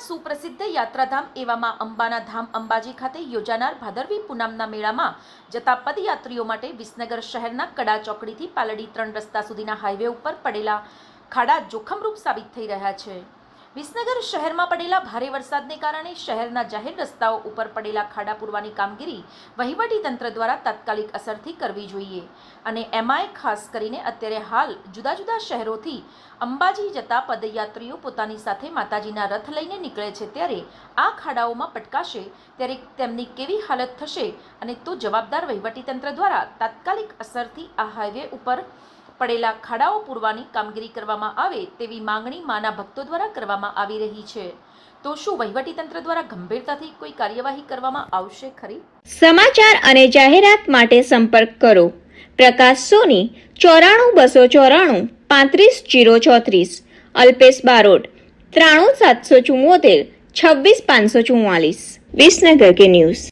સુપ્રસિદ્ધ યાત્રાધામ એવામાં અંબાના ધામ અંબાજી ખાતે યોજાનાર ભાદરવી પૂનમના મેળામાં જતા પદયાત્રીઓ માટે વિસનગર શહેરના કડા ચોકડીથી પાલડી ત્રણ રસ્તા સુધીના હાઈવે ઉપર પડેલા ખાડા જોખમરૂપ સાબિત થઈ રહ્યા છે. વિસનગર શહેરમાં પડેલા ભારે વરસાદને કારણે શહેરના જાહેર રસ્તાઓ ઉપર પડેલા ખાડા પૂરવાની કામગીરી વહીવટી તંત્ર દ્વારા તાત્કાલિક અસરથી કરવી જોઈએ. અને એમાંય ખાસ કરીને અત્યારે હાલ જુદા જુદા શહેરોથી અંબાજી જતા પદયાત્રીઓ પોતાની સાથે માતાજીના રથ લઈને નીકળે છે ત્યારે આ ખાડાઓમાં પટકાશે, ત્યારે તેમની કેવી હાલત થશે અને તો જવાબદાર વહીવટીતંત્ર દ્વારા તાત્કાલિક અસરથી આ હાઈવે ઉપર પડેલા ખાડાઓ પૂરવાની કામગીરી કરવામાં આવે તેવી માંગણી માના ભક્તો દ્વારા કરવામાં આવી રહી છે. તો શું વહીવટીતંત્ર દ્વારા ગંભીરતાથી કોઈ કાર્યવાહી કરવામાં આવશે ખરી? સમાચાર અને જાહેરાત માટે સંપર્ક કરો. પ્રકાશ સોની, ચોરાણું બસો ચોરાણું, પાંત્રીસ જીરો ચોત્રીસ. અલ્પેશ બારોટ, ત્રાણું સાતસો ચુમ્મોતેર છવ્વીસ પાંચસો ચુમ્માલીસ વિસનગર કે ન્યૂઝ.